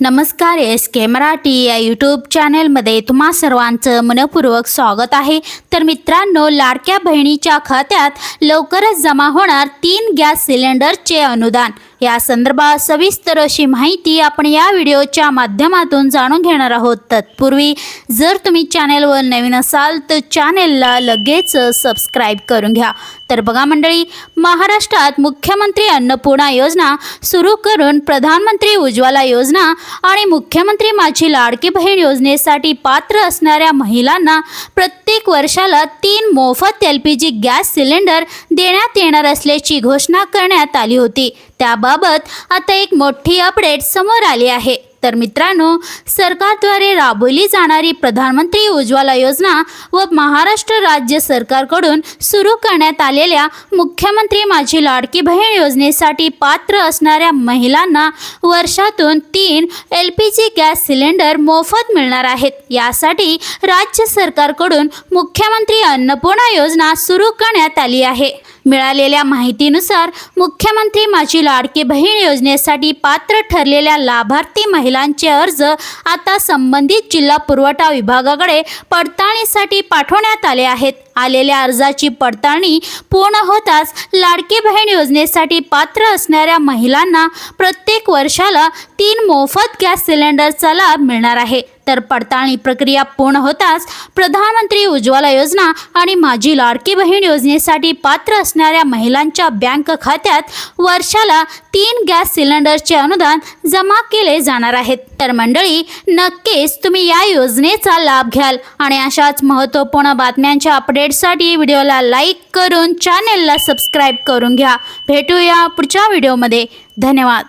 नमस्कार एस के मराठी या यूट्यूब चॅनेलमध्ये तुम्हा सर्वांचं मनपूर्वक स्वागत आहे. तर मित्रांनो लाडक्या बहिणीच्या खात्यात लवकरच जमा होणार तीन गॅस सिलेंडरचे अनुदान. या संदर्भात सविस्तर अशी माहिती आपण या व्हिडिओच्या माध्यमातून जाणून घेणार आहोत. तत्पूर्वी जर तुम्ही चॅनेलवर नवीन असाल तर चॅनेलला लगेच सबस्क्राईब करून घ्या. तर बघा मंडळी महाराष्ट्रात मुख्यमंत्री अन्नपूर्णा योजना सुरू करून प्रधानमंत्री उज्ज्वला योजना आणि मुख्यमंत्री माझी लाडकी बहीण योजनेसाठी पात्र असणाऱ्या महिलांना प्रत्येक वर्षाला तीन मोफत L P G gas cylinder देण्यात येणार असल्याची घोषणा करण्यात आली होती. त्याबाबत आता एक मोठी अपडेट समोर आली आहे. तर मित्रांनो सरकारद्वारे राबवली जाणारी प्रधानमंत्री उज्ज्वला योजना व महाराष्ट्र राज्य सरकारकडून सुरू करण्यात आलेल्या मुख्यमंत्री माझी लाडकी बहीण योजनेसाठी पात्र असणाऱ्या महिलांना वर्षातून तीन L P G gas cylinder मोफत मिळणार आहेत. यासाठी राज्य सरकारकडून मुख्यमंत्री अन्नपूर्णा योजना सुरू करण्यात आली आहे. मिळालेल्या माहितीनुसार मुख्यमंत्री माझी लाडकी बहीण योजनेसाठी पात्र ठरलेल्या लाभार्थी महिलांचे अर्ज आता संबंधित जिल्हा पुरवठा विभागाकडे पडताळणीसाठी पाठवण्यात आले आहेत. आलेल्या अर्जाची पडताळणी पूर्ण होताच लाडकी बहीण योजनेसाठी पात्र असणाऱ्या महिलांना प्रत्येक वर्षाला तीन मोफत गॅस सिलेंडरचा लाभ मिळणार आहे. तर पडताळणी प्रक्रिया पूर्ण होताच प्रधानमंत्री उज्ज्वला योजना आणि माझी लाडकी बहीण योजनेसाठी पात्र असणाऱ्या महिलांच्या बँक खात्यात वर्षाला तीन गॅस सिलेंडरचे अनुदान जमा केले जाणार आहेत. तर मंडळी नक्कीच तुम्ही या योजनेचा लाभ घ्याल आणि अशाच महत्त्वपूर्ण बातम्यांच्या अपडेटसाठी व्हिडिओला लाईक करून चॅनेलला सबस्क्राईब करून घ्या. भेटूया पुढच्या व्हिडिओमध्ये. धन्यवाद.